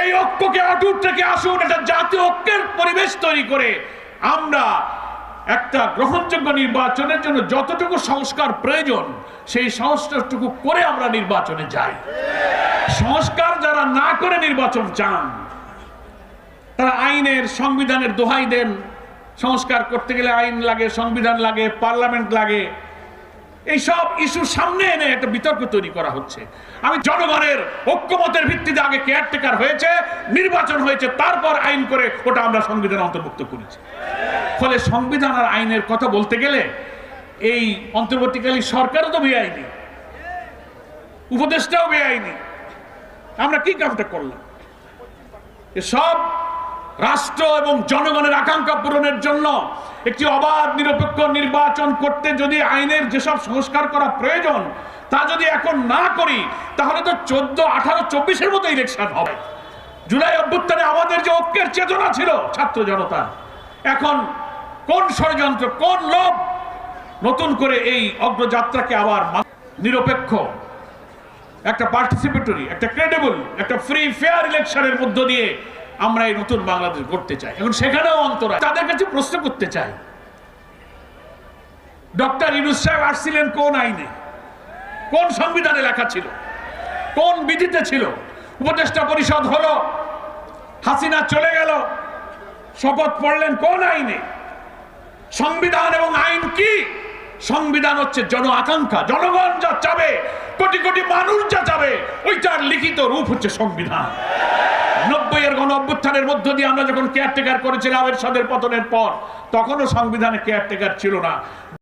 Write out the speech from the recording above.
এই ঐক্যকে অটুট থেকে আসুন একটা জাতীয় ঐক্যের পরিবেশ তৈরি করে আমরা একটা গ্রহণযোগ্য নির্বাচনের জন্য যতটুকু সংস্কার প্রয়োজন, সেই সংস্কারটুকু করে আমরা নির্বাচনে যাই। সংস্কার যারা না করে নির্বাচন চান, তারা আইনের সংবিধানের দোহাই দেন। সংস্কার করতে গেলে আইন লাগে, সংবিধান লাগে, পার্লামেন্ট লাগে। এইসব ইস্যুর সামনে এনে একটা বিতর্ক তৈরি করা হচ্ছে। আমি জনগণের ঐক্যমতের ভিত্তিতে আগে কেয়ারটেকার হয়েছে, নির্বাচন হয়েছে, তারপর আইন করে ওটা আমরা সংবিধান অন্তর্ভুক্ত করেছি। ফলে সংবিধান আর আইনের কথা বলতে গেলে এই অন্তর্বর্তীকালীন সরকারও তো বেআইনি, উপদেষ্টাও বেআইনি। আমরা কি কাজটা করলাম? সব রাষ্ট্র এবং জনগণের আকাঙ্ক্ষা পূরণের জন্য একটি অবাধ, নিরপেক্ষ নির্বাচন করতে যদি আইনের যেসব সংস্কার করা প্রয়োজন, তা যদি এখন না করি, তাহলে তো চোদ্দ, আঠারো, চব্বিশের মতো ইলেকশন হবে। জুলাই অভ্যুত্থানে আমাদের যে ঐক্যের চেতনা ছিল, ছাত্র জনতা, এখন কোন ষড়যন্ত্র, কোন লোভ, নতুন করে এই অগ্রযাত্রাকে আবার নিরপেক্ষ, একটা পার্টিসিপেটরি একটা ক্রেডিবল একটা ফ্রি ফেয়ার ইলেকশনের মধ্য দিয়ে আমরা এই নতুন বাংলাদেশ গড়তে চাই। এখন সেখানেও অন্তরা তাদের কাছে প্রশ্ন করতে চাই। ডক্টর ইনুস সাহেব আসছিলেন কোন আইনে? কোন সংবিধানে লেখা ছিল? কোন বিধিতে ছিল? উপদেষ্টা পরিষদ হলো। হাসিনা চলে গেল। শপথ পড়লেন কোন আইনে? সংবিধান এবং আইন কি? সংবিধান হচ্ছে জন আকাঙ্ক্ষা। জনগণ যা চাবে, কোটি কোটি মানুষ যা চাবে, ওইটার লিখিত রূপ হচ্ছে সংবিধান। নব্বই এর গণ অভ্যুত্থানের মধ্য দিয়ে আমরা যখন কেয়ারটেকার করেছিলাম এর এরশাদের পতনের পর, তখনও সংবিধানে কেয়ারটেকার ছিল না।